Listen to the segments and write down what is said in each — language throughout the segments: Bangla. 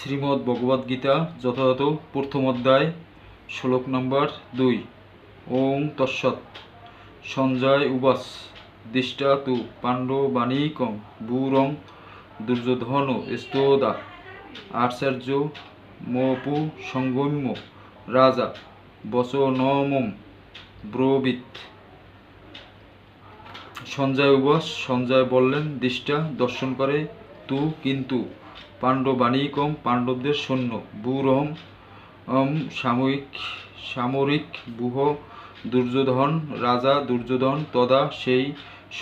শ্রীমদ্ ভগবদ্গীতা যথাযথ প্রথম অধ্যায়, শ্লোক নম্বর দুই। ওং তৎসৎ। সঞ্জয় উবাস। দিষ্টা তু পাণ্ডবাণী পাণ্ডবাণীকং বুরং দুর্যোধন স্তোদা। আচার্য মপু সঙ্গম্য রাজা বচনমম ব্রবিত। সঞ্জয় উবাস। সঞ্জয় বললেন, দৃষ্টা, দর্শন করে তু কিন্তু পাণ্ডবাণিকম, পাণ্ডবদের সৈন্য। বুরম সাময়িক, সামরিক বুহ, দুর্যোধন, রাজা, দুর্যোধন, তদা, সেই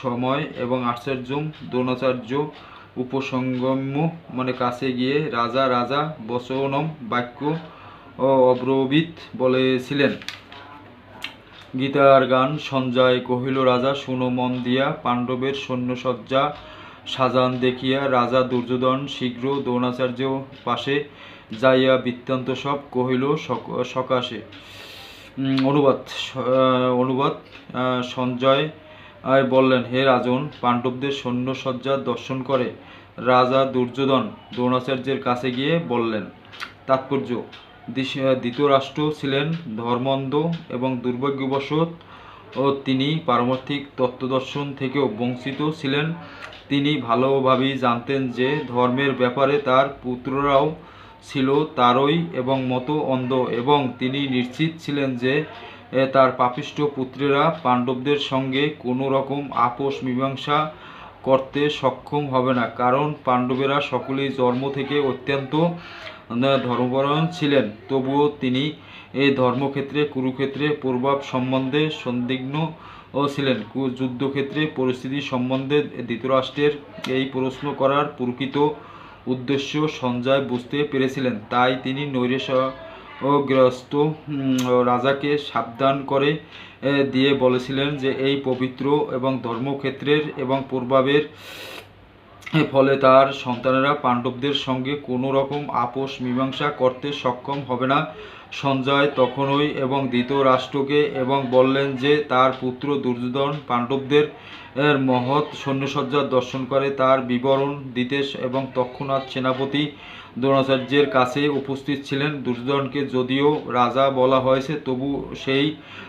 সময় এবং আচার্য দ্রোণাচার্য উপসঙ্গম্য মানে কাছে গিয়ে রাজা রাজা বচনম বাক্য অব্রবীত বলেছিলেন। গীতার গান সঞ্জয় কহিল, রাজা, শুনো মন দিয়া, পাণ্ডবের সৈন্যসজ্জা সাজান দেখিয়া রাজা দুর্যোধন শীঘ্র দ্রোণাচার্য পাশে যাইয়া বৃত্তান্ত সব কহিল সকাশে। অনুবাদ অনুবাদ সঞ্জয় বললেন, হে রাজন, পাণ্ডবদের সৈন্যসজ্জা দর্শন করে। রাজা দুর্যোধন দ্রোণাচার্যের কাছে গিয়ে বললেন, তাৎপর্য, দিশ- ধৃতরাষ্ট্র ছিলেন ধর্মন্ধ এবং দুর্ভাগ্যবশত ও তিনি পারমার্থিক তত্ত্বদর্শন থেকেও বঞ্চিত ছিলেন। তিনি ভালোভাবেই জানতেন যে ধর্মের ব্যাপারে তার পুত্ররাও ছিল তারই এবং মতো অন্ধ এবং তিনি নিশ্চিত ছিলেন যে তার পাপিষ্ঠ পুত্রেরা পাণ্ডবদের সঙ্গে কোনো রকম আপোষ মীমাংসা করতে সক্ষম হবে না, কারণ পাণ্ডবেরা সকলেই জন্ম থেকে অত্যন্ত ধর্মপরায়ণ ছিলেন। তবুও তিনি এই ধর্মক্ষেত্রে, কুরুক্ষেত্রে প্রভাব সম্বন্ধে সন্দিগ্ন ও ছিলেন। যুদ্ধক্ষেত্রে পরিস্থিতি সম্বন্ধে ধৃতরাষ্ট্রের এই প্রশ্ন করার প্রকৃত উদ্দেশ্য সঞ্জয় বুঝতে পেরেছিলেন। তাই তিনি নৈরেশগ্রস্ত রাজাকে সাবধান করে দিয়ে বলেছিলেন যে এই পবিত্র এবং ধর্মক্ষেত্রের এবং পূর্বাবের এর ফলে তার সন্তানেরা পাণ্ডবদের সঙ্গে কোনো রকম আপোষ মীমাংসা করতে সক্ষম হবে না। সঞ্জয় তখনই এবং ধৃতরাষ্ট্রকে এবং বললেন যে তার পুত্র দুর্যোধন পাণ্ডবদের মহৎ সৈন্যসজ্জা দর্শন করে তার বিবরণ দিতে এবং তৎক্ষণাৎ সেনাপতি দ্রোণাচার্যের কাছে উপস্থিত ছিলেন। দুর্যোধনকে যদিও রাজা বলা হয়েছে, তবু সেই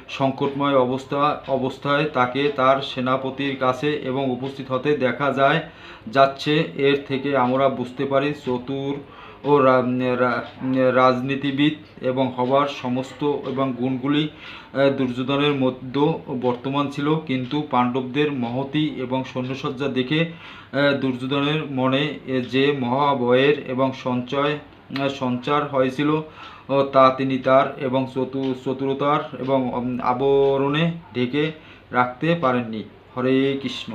সংকটময় অবস্থা, অবস্থায় তাকে তার সেনাপতির কাছে এবং উপস্থিত হতে দেখা যায়, যাচ্ছে। এর থেকে আমরা বুঝতে পারি, চতুর ও রাজনীতিবিদ এবং হবার সমস্ত এবং গুণগুলি দুর্যোধনের মধ্যে বর্তমান ছিল। কিন্তু পাণ্ডবদের মহতি এবং সৈন্যসজ্জা দেখে দুর্যোধনের মনে যে মহাভয়ের এবং সঞ্চয় সঞ্চার হয়েছিল তা তিনি তার এবং চতু, চতুরতার এবং আবরণে ঢেকে রাখতে পারেননি। হরে কৃষ্ণ।